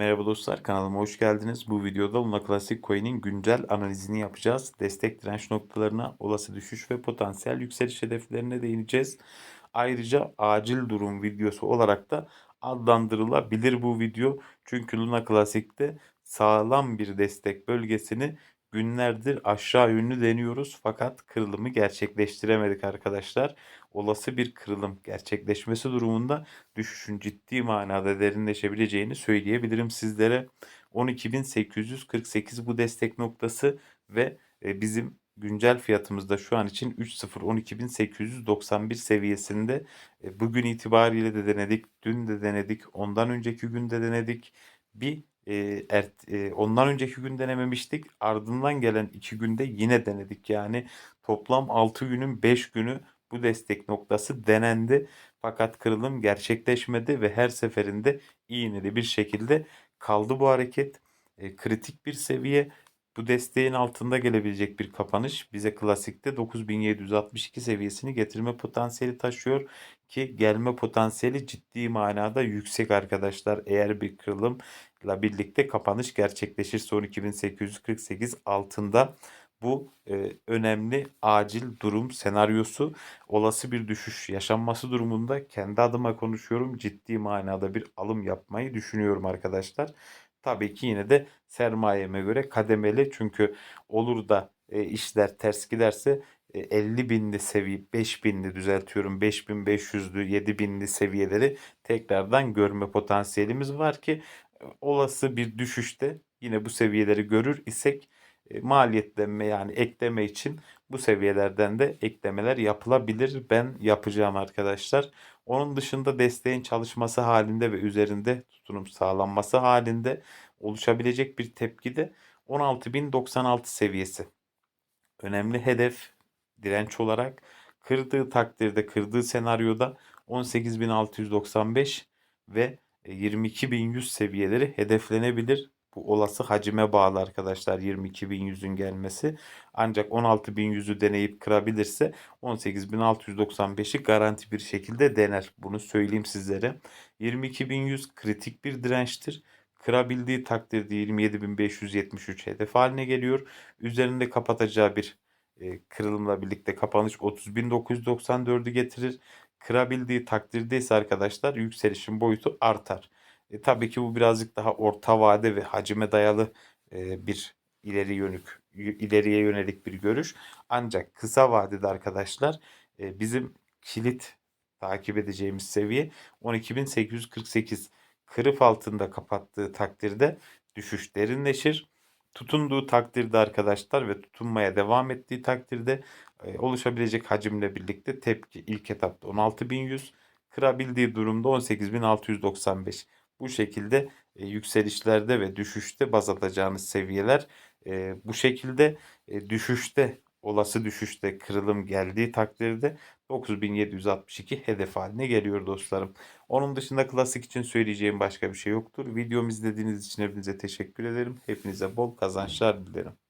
Merhaba dostlar kanalıma hoş geldiniz. Bu videoda Luna Classic Coin'in güncel analizini yapacağız. Destek direnç noktalarına, olası düşüş ve potansiyel yükseliş hedeflerine değineceğiz. Ayrıca acil durum videosu olarak da adlandırılabilir bu video. Çünkü Luna Classic'te sağlam bir destek bölgesini günlerdir aşağı yönlü deniyoruz fakat kırılımı gerçekleştiremedik arkadaşlar. Olası bir kırılım gerçekleşmesi durumunda düşüşün ciddi manada derinleşebileceğini söyleyebilirim sizlere. 12.848 bu destek noktası ve e, bizim güncel fiyatımız da şu an için 3.0 12.891 seviyesinde. E, Bugün itibariyle de denedik, dün de denedik, ondan önceki gün de denedik. Bir e, ert, e, ondan önceki gün denememiştik. Ardından gelen iki günde yine denedik. Yani toplam 6 günün 5 günü bu destek noktası denendi. Fakat kırılım gerçekleşmedi ve her seferinde iğneli bir şekilde kaldı bu hareket. E, kritik bir seviye. Bu desteğin altında gelebilecek bir kapanış bize klasikte 9762 seviyesini getirme potansiyeli taşıyor ki gelme potansiyeli ciddi manada yüksek arkadaşlar. Eğer bir kırılımla birlikte kapanış gerçekleşirse 12848 altında bu e, önemli acil durum senaryosu olası bir düşüş yaşanması durumunda kendi adıma konuşuyorum ciddi manada bir alım yapmayı düşünüyorum arkadaşlar. Tabii ki yine de sermayeme göre kademeli. Çünkü olur da e, işler ters giderse e, 50 binli seviye 5 binli düzeltiyorum 5500'lü 7 binli seviyeleri tekrardan görme potansiyelimiz var ki e, olası bir düşüşte yine bu seviyeleri görür isek maliyetlenme yani ekleme için bu seviyelerden de eklemeler yapılabilir. Ben yapacağım arkadaşlar. Onun dışında desteğin çalışması halinde ve üzerinde tutunum sağlanması halinde oluşabilecek bir tepki de 16.096 seviyesi. Önemli hedef direnç olarak kırdığı takdirde kırdığı senaryoda 18.695 ve 22.100 seviyeleri hedeflenebilir. Bu olası hacime bağlı arkadaşlar 22.100'ün gelmesi. Ancak 16.100'ü deneyip kırabilirse 18.695'i garanti bir şekilde dener. Bunu söyleyeyim sizlere. 22.100 kritik bir dirençtir. Kırabildiği takdirde 27.573 hedef haline geliyor. Üzerinde kapatacağı bir e, kırılımla birlikte kapanış 30.994'ü getirir. Kırabildiği takdirde ise arkadaşlar yükselişin boyutu artar. E, tabii ki bu birazcık daha orta vade ve hacime dayalı e, bir ileri yönük ileriye yönelik bir görüş. Ancak kısa vadede arkadaşlar e, bizim kilit takip edeceğimiz seviye 12.848 kırıp altında kapattığı takdirde düşüş derinleşir. Tutunduğu takdirde arkadaşlar ve tutunmaya devam ettiği takdirde e, oluşabilecek hacimle birlikte tepki ilk etapta 16.100 kırabildiği durumda 18.695. Bu şekilde e, yükselişlerde ve düşüşte baz atacağınız seviyeler e, bu şekilde e, düşüşte olası düşüşte kırılım geldiği takdirde 9762 hedef haline geliyor dostlarım. Onun dışında klasik için söyleyeceğim başka bir şey yoktur. Videomu izlediğiniz için hepinize teşekkür ederim. Hepinize bol kazançlar dilerim.